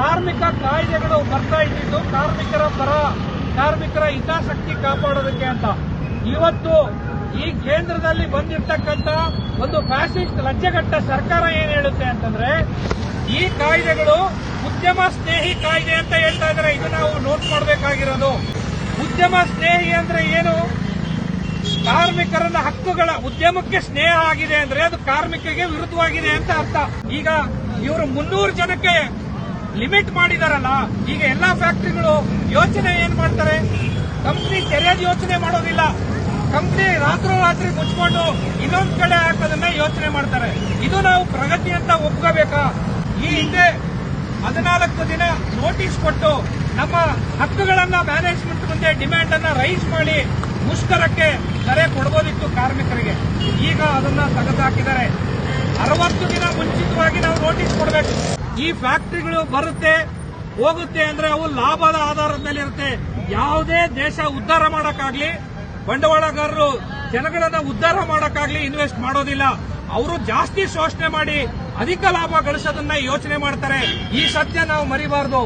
ಕಾರ್ಮಿಕ ಕಾಯ್ದೆಗಳು ಬರ್ತಾ ಇದ್ದಿದ್ದು ಕಾರ್ಮಿಕರ ಪರ, ಕಾರ್ಮಿಕರ ಹಿತಾಸಕ್ತಿ ಕಾಪಾಡೋದಕ್ಕೆ ಅಂತ. ಇವತ್ತು ಈ ಕೇಂದ್ರದಲ್ಲಿ ಬಂದಿರತಕ್ಕಂತ ಒಂದು ಫ್ಯಾಸಿಸ್ಟ್ ಲಜ್ಜೆಗಟ್ಟ ಸರ್ಕಾರ ಏನ್ ಹೇಳುತ್ತೆ ಅಂತಂದ್ರೆ, ಈ ಕಾಯ್ದೆಗಳು ಉದ್ಯಮ ಸ್ನೇಹಿ ಕಾಯ್ದೆ ಅಂತ ಹೇಳ್ತಾ ಇದ್ರೆ ಇದು ನಾವು ನೋಟ್ ಮಾಡಬೇಕಾಗಿರೋದು. ಉದ್ಯಮ ಸ್ನೇಹಿ ಅಂದ್ರೆ ಏನು? ಕಾರ್ಮಿಕರನ್ನ ಹಕ್ಕುಗಳ ಉದ್ಯಮಕ್ಕೆ ಸ್ನೇಹ ಆಗಿದೆ ಅಂದ್ರೆ ಅದು ಕಾರ್ಮಿಕರಿಗೆ ವಿರುದ್ಧವಾಗಿದೆ ಅಂತ ಅರ್ಥ. ಈಗ ಇವರು ಮುನ್ನೂರು ಜನಕ್ಕೆ ಲಿಮಿಟ್ ಮಾಡಿದಾರಲ್ಲ, ಈಗ ಎಲ್ಲಾ ಫ್ಯಾಕ್ಟರಿಗಳು ಯೋಚನೆ ಏನ್ ಮಾಡ್ತಾರೆ? ಕಂಪ್ನಿ ತೆರೆಯೋದು ಯೋಚನೆ ಮಾಡೋದಿಲ್ಲ. ಕಂಪ್ನಿ ರಾತ್ರೋರಾತ್ರಿ ಮುಚ್ಕೊಂಡು ಇನ್ನೊಂದ್ ಕಡೆ ಹಾಕೋದನ್ನ ಯೋಚನೆ ಮಾಡ್ತಾರೆ. ಇದು ನಾವು ಪ್ರಗತಿ ಅಂತ ಒಪ್ಕೋಬೇಕಾ? ಈ ಹಿಂದೆ ಹದಿನಾಲ್ಕು ದಿನ ನೋಟಿಸ್ ಕೊಟ್ಟು ನಮ್ಮ ಹಕ್ಕುಗಳನ್ನ ಮ್ಯಾನೇಜ್ಮೆಂಟ್ ಮುಂದೆ ಡಿಮ್ಯಾಂಡ್ ಅನ್ನ ರೈಸ್ ಮಾಡಿ ಮುಷ್ಕರಕ್ಕೆ ಕರೆ ಕೊಡಬಹುದಿತ್ತು ಕಾರ್ಮಿಕರಿಗೆ. ಈಗ ಅದನ್ನ ತೆಗೆದುಹಾಕಿದ್ದಾರೆ. ಅರವತ್ತು ದಿನ ಮುಂಚಿತವಾಗಿ ನಾವು ನೋಟಿಸ್ ಕೊಡಬೇಕು. ಈ ಫ್ಯಾಕ್ಟರಿಗಳು ಬರುತ್ತೆ, ಹೋಗುತ್ತೆ ಅಂದ್ರೆ ಅವು ಲಾಭದ ಆಧಾರದ ಮೇಲೆ ಇರುತ್ತೆ. ಯಾವುದೇ ದೇಶ ಉದ್ಧಾರ ಮಾಡಕ್ಕಾಗ್ಲಿ, ಬಂಡವಾಳಗಾರರು ಜನಗಳನ್ನ ಉದ್ಧಾರ ಮಾಡಕ್ಕಾಗ್ಲಿ ಇನ್ವೆಸ್ಟ್ ಮಾಡೋದಿಲ್ಲ. ಅವರು ಜಾಸ್ತಿ ಶೋಷಣೆ ಮಾಡಿ ಅಧಿಕ ಲಾಭ ಗಳಿಸೋದನ್ನ ಯೋಚನೆ ಮಾಡ್ತಾರೆ. ಈ ಸತ್ಯ ನಾವು ಮರಿಬಾರದು.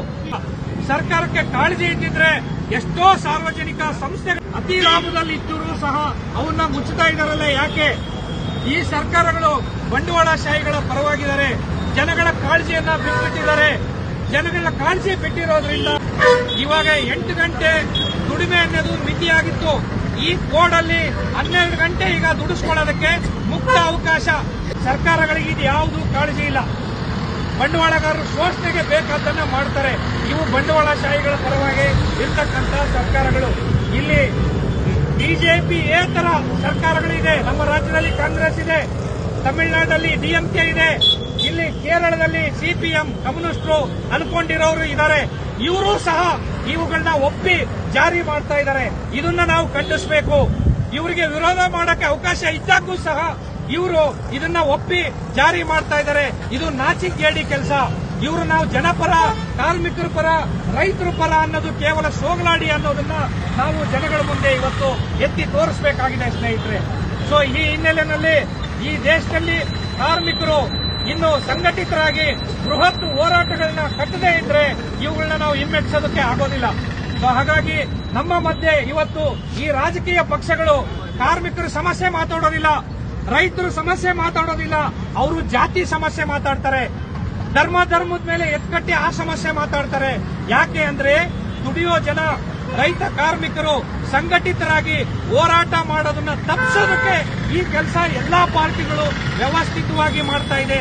ಸರ್ಕಾರಕ್ಕೆ ಕಾಳಜಿ ಇದ್ದಿದ್ರೆ ಎಷ್ಟೋ ಸಾರ್ವಜನಿಕ ಸಂಸ್ಥೆಗಳು ಅತಿ ಲಾಭದಲ್ಲಿ ಇದ್ದರೂ ಸಹ ಅವನ್ನ ಮುಚ್ಚುತ್ತಾ ಇದಾರಲ್ಲ ಯಾಕೆ? ಈ ಸರ್ಕಾರಗಳು ಬಂಡವಾಳಶಾಹಿಗಳ ಪರವಾಗಿದ್ದಾರೆ. ಜನಗಳ ಕಾಳಜಿಯನ್ನ ಬಿಟ್ಬಿಟ್ಟಿದ್ದಾರೆ. ಜನಗಳ ಕಾಳಜಿ ಬಿಟ್ಟಿರೋದ್ರಿಂದ ಇವಾಗ ಎಂಟು ಗಂಟೆ ದುಡಿಮೆ ಅನ್ನೋದು ಮಿತಿಯಾಗಿತ್ತು. ಈ ಕೋಡ್ ಅಲ್ಲಿ ಹನ್ನೆರಡು ಗಂಟೆ ಈಗ ದುಡಿಸ್ಕೊಳ್ಳೋದಕ್ಕೆ ಮುಕ್ತ ಅವಕಾಶ ಸರ್ಕಾರಗಳಿಗೆ ಇದು ಯಾವುದು ಕಾಳಜಿ ಇಲ್ಲ. ಬಂಡವಾಳಗಾರರು ಶೋಷಣೆಗೆ ಬೇಕಾದ್ದನ್ನ ಮಾಡ್ತಾರೆ. ಇವು ಬಂಡವಾಳಶಾಹಿಗಳ ಪರವಾಗಿ ಇರ್ತಕ್ಕಂಥ ಸರ್ಕಾರಗಳು. ಇಲ್ಲಿ ಬಿಜೆಪಿ ಏತರ ಸರ್ಕಾರಗಳಿದೆ. ನಮ್ಮ ರಾಜ್ಯದಲ್ಲಿ ಕಾಂಗ್ರೆಸ್ ಇದೆ. ತಮಿಳುನಾಡಲ್ಲಿ ಡಿಎಂಕೆ ಇದೆ. ಇಲ್ಲಿ ಕೇರಳದಲ್ಲಿ ಸಿಪಿಎಂ ಕಮ್ಯುನಿಸ್ಟ್ರು ಅನ್ಕೊಂಡಿರೋರು ಇದ್ದಾರೆ. ಇವರು ಸಹ ಇವುಗಳನ್ನ ಒಪ್ಪಿ ಜಾರಿ ಮಾಡ್ತಾ ಇದ್ದಾರೆ. ಇದನ್ನ ನಾವು ಖಂಡಿಸಬೇಕು. ಇವರಿಗೆ ವಿರೋಧ ಮಾಡಕ್ಕೆ ಅವಕಾಶ ಇದ್ದಾಗೂ ಸಹ ಇವರು ಇದನ್ನ ಒಪ್ಪಿ ಜಾರಿ ಮಾಡ್ತಾ ಇದ್ದಾರೆ. ಇದು ನಾಚಿಕೇಡಿ ಕೆಲಸ. ಇವರು ನಾವು ಜನಪರ, ಕಾರ್ಮಿಕರ ಪರ, ರೈತರ ಪರ ಅನ್ನೋದು ಕೇವಲ ಸೋಗಲಾಡಿ ಅನ್ನೋದನ್ನ ನಾವು ಜನಗಳ ಮುಂದೆ ಇವತ್ತು ಎತ್ತಿ ತೋರಿಸಬೇಕಾಗಿದೆ ಸ್ನೇಹಿತರೆ. ಸೊ ಈ ಹಿನ್ನೆಲೆಯಲ್ಲಿ ಈ ದೇಶದಲ್ಲಿ ಕಾರ್ಮಿಕರು ಇನ್ನು ಸಂಘಟಿತರಾಗಿ ಬೃಹತ್ ಹೋರಾಟಗಳನ್ನ ಕಟ್ಟದೇ ಇದ್ರೆ ಇವುಗಳನ್ನ ನಾವು ಹಿಮ್ಮೆಟ್ಟಿಸೋದಕ್ಕೆ ಆಗೋದಿಲ್ಲ. ಸೊ ಹಾಗಾಗಿ ನಮ್ಮ ಮಧ್ಯೆ ಇವತ್ತು ಈ ರಾಜಕೀಯ ಪಕ್ಷಗಳು ಕಾರ್ಮಿಕರ ಸಮಸ್ಯೆ ಮಾತಾಡೋದಿಲ್ಲ, ರೈತರು ಸಮಸ್ಯೆ ಮಾತಾಡೋದಿಲ್ಲ, ಅವರು ಜಾತಿ ಸಮಸ್ಯೆ ಮಾತಾಡ್ತಾರೆ. ಧರ್ಮ ಧರ್ಮದ ಮೇಲೆ ಎತ್ಕಟ್ಟಿ ಆ ಸಮಸ್ಯೆ ಮಾತಾಡ್ತಾರೆ. ಯಾಕೆ ಅಂದ್ರೆ, ದುಡಿಯೋ ಜನ ರೈತ ಕಾರ್ಮಿಕರು ಸಂಘಟಿತರಾಗಿ ಹೋರಾಟ ಮಾಡೋದನ್ನ ತಪ್ಪಿಸೋದಕ್ಕೆ ಈ ಕೆಲಸ ಎಲ್ಲಾ ಪಾರ್ಟಿಗಳು ವ್ಯವಸ್ಥಿತವಾಗಿ ಮಾಡ್ತಾ ಇದೆ.